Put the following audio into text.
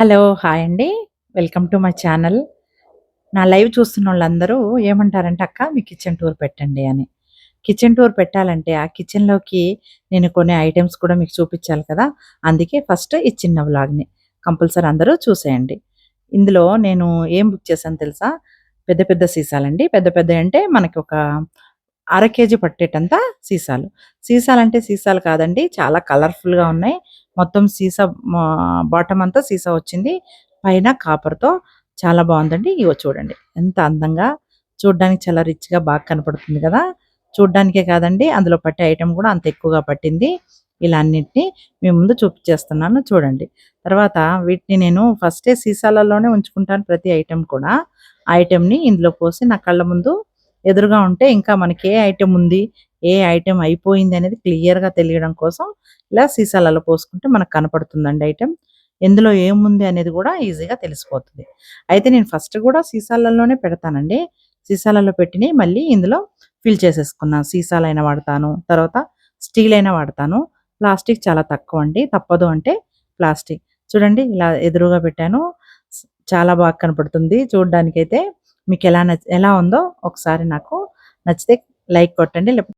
Hello hi అండి. Welcome to my channel. నా live చూస్తున్న వాళ్ళందరూ ఏమంటారంటే అక్క మీ కిచెన్ టూర్ పెట్టండి అని. కిచెన్ టూర్ పెట్టాలంటే ఆ కిచెన్లోకి నేను కొన్ని ఐటమ్స్ కూడా మీకు చూపించాలి కదా? అందుకే ఫస్ట్ ఈ చిన్న వ్లాగ్ని. కంపల్సరీ అందరూ చూసేయండి. ఇందులో నేను ఏం బుక్ చేశాను తెలుసా? పెద్ద పెద్ద సీసాలండి. పెద్ద పెద్ద అంటే మనకి ఒక అర కేజీ పట్టేటంత సీసాలు. సీసాలు అంటే సీసాలు కాదండి చాలా కలర్ఫుల్గా ఉన్నాయి. మొత్తం సీసా బాటమ్ అంతా సీసా వచ్చింది. పైన కాపర్తో చాలా బాగుందండి. ఇవో చూడండి. ఎంత అందంగా చూడ్డానికి చాలా రిచ్గా బాగా కనపడుతుంది కదా. చూడ్డానికే కాదండి అందులో పట్టే ఐటెం కూడా అంత ఎక్కువగా పట్టింది. ఇలా అన్నింటినీ మీ ముందు చూపించేస్తున్నాను చూడండి. తర్వాత వీటిని నేను ఫస్టే సీసాలలోనే ఉంచుకుంటాను ప్రతి ఐటెం కూడా. ఆ ఐటెంని ఇందులో పోసి నా కళ్ళ ముందు ఎదురుగా ఉంటే ఇంకా మనకి ఏ ఐటెం ఉంది ఏ ఐటెం అయిపోయింది అనేది క్లియర్గా తెలియడం కోసం ఇలా సీసాలలో పోసుకుంటే మనకు కనపడుతుందండి ఐటెం ఎందులో ఏముంది అనేది కూడా ఈజీగా తెలిసిపోతుంది. అయితే నేను ఫస్ట్ కూడా సీసాలలోనే పెడతానండి. సీసాలలో పెట్టిని మళ్ళీ ఇందులో ఫిల్ చేసేసుకున్నాను. సీసాలైనా వాడతాను. తర్వాత స్టీల్ అయినా వాడతాను. ప్లాస్టిక్ చాలా తక్కువ అండి. తప్పదు అంటే ప్లాస్టిక్. చూడండి ఇలా ఎదురుగా పెట్టాను. చాలా బాగా కనపడుతుంది. చూడడానికైతే మీకు ఎలా నచ్చ ఎలా ఉందో ఒకసారి నాకు నచ్చితే లైక్ కొట్టండి. లేకపోతే